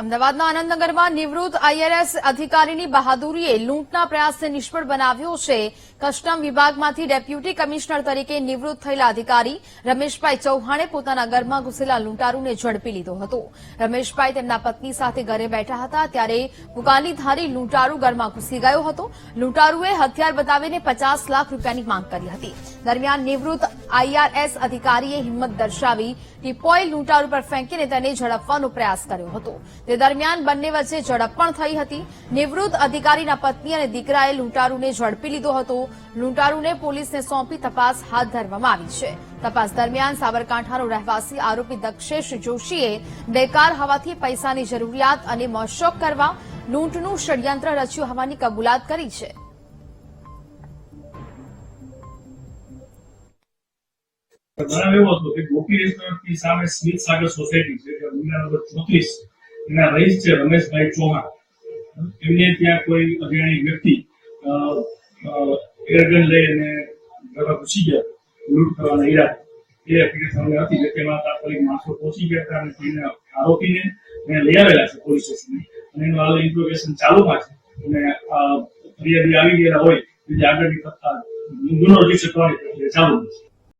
અમદાવાદના આનંદનગરમાં નિવૃત્ત આઈઆરએસ અધિકારીની બહાદુરીએ લૂંટના પ્રયાસને નિષ્ફળ બનાવ્યો છે. કસ્ટમ વિભાગમાંથી ડેપ્યુટી કમિશનર તરીકે નિવૃત્ત થયેલા અધિકારી રમેશભાઈ ચૌહાણે પોતાના ઘરમાં ઘૂસેલા લૂંટારૂને ઝડપી લીધો હતો. રમેશભાઈ તેમના પત્ની સાથે ઘરે બેઠા હતા ત્યારે પુકાલીધારી લૂંટારૂ ઘરમાં ઘૂસી ગયો હતો. લૂંટારૂએ હથિયાર બતાવીને પચાસ લાખ રૂપિયાની માંગ કરી હતી. દરમિયાન નિવૃત્ત આઈઆરએસ અધિકારીએ હિંમત દર્શાવી ટીપોય લૂંટારૂ પર ફેંકીને તેને ઝડપવાનો પ્રયાસ કર્યો હતો. તે દરમિયાન બંને વચ્ચે ઝડપ પણ થઈ હતી. નિવૃત્ત અધિકારીના પત્ની અને દીકરાએ લૂંટારૂને ઝડપી લીધો હતો. લૂંટારૂને પોલીસને સોંપી તપાસ હાથ ધરવામાં આવી છે. તપાસ દરમિયાન સાબરકાંઠાનો રહેવાસી આરોપી દક્ષેશ જોશીએ બેકાર હોવાથી પૈસાની જરૂરિયાત અને મોશોક કરવા લૂંટનું ષડયંત્ર રચ્યું હોવાની કબૂલાત કરી છે. બનાવ હતો કે ગોપી રેસ્ટોરન્ટની સામે સ્મિત સાગર સોસાયટી છે, જે મહિના નંબર ચોત્રીસ, એના રહીશ છે રમેશભાઈ ચૌહાણ. એમને ત્યાં કોઈ અજાણી વ્યક્તિ એરગન લઈ અને ઘરમાં ઘૂસી ગયા, લૂંટ કરવાના ઈરાદે એ એપ્લિકેશન હતી કે તેમાં તાત્કાલિક માણસો પહોંચી ગયા હતા અને તેને આરોપીને એને લઈ આવેલા છે પોલીસ સ્ટેશને. અને એનું હાલ ઇન્ટ્રોગેશન ચાલુમાં છે. અને ફરિયાદી આવી ગયેલા હોય એટલે આગળની ગુનો રજિસ્ટર કરવાની પ્રક્રિયા ચાલુ છે.